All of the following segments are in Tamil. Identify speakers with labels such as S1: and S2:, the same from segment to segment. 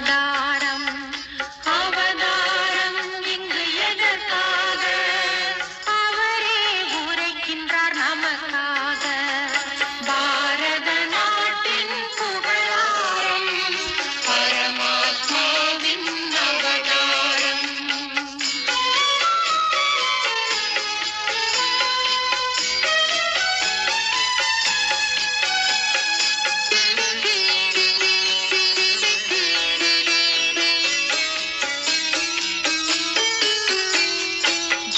S1: da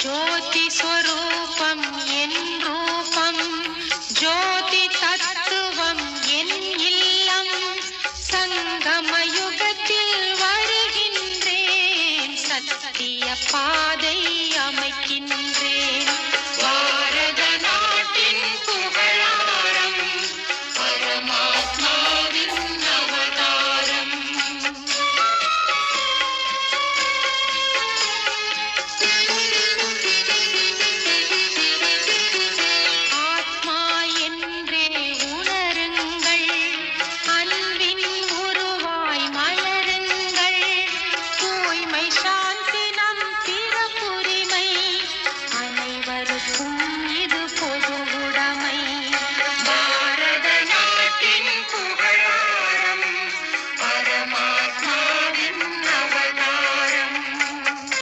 S1: ஜோதி ஸ்வரூபம் என் ரூபம். ஜோதி தத்துவம் என் இல்லம். சங்கமயுகத்தில் வருகின்றேன். சத்திய பாதை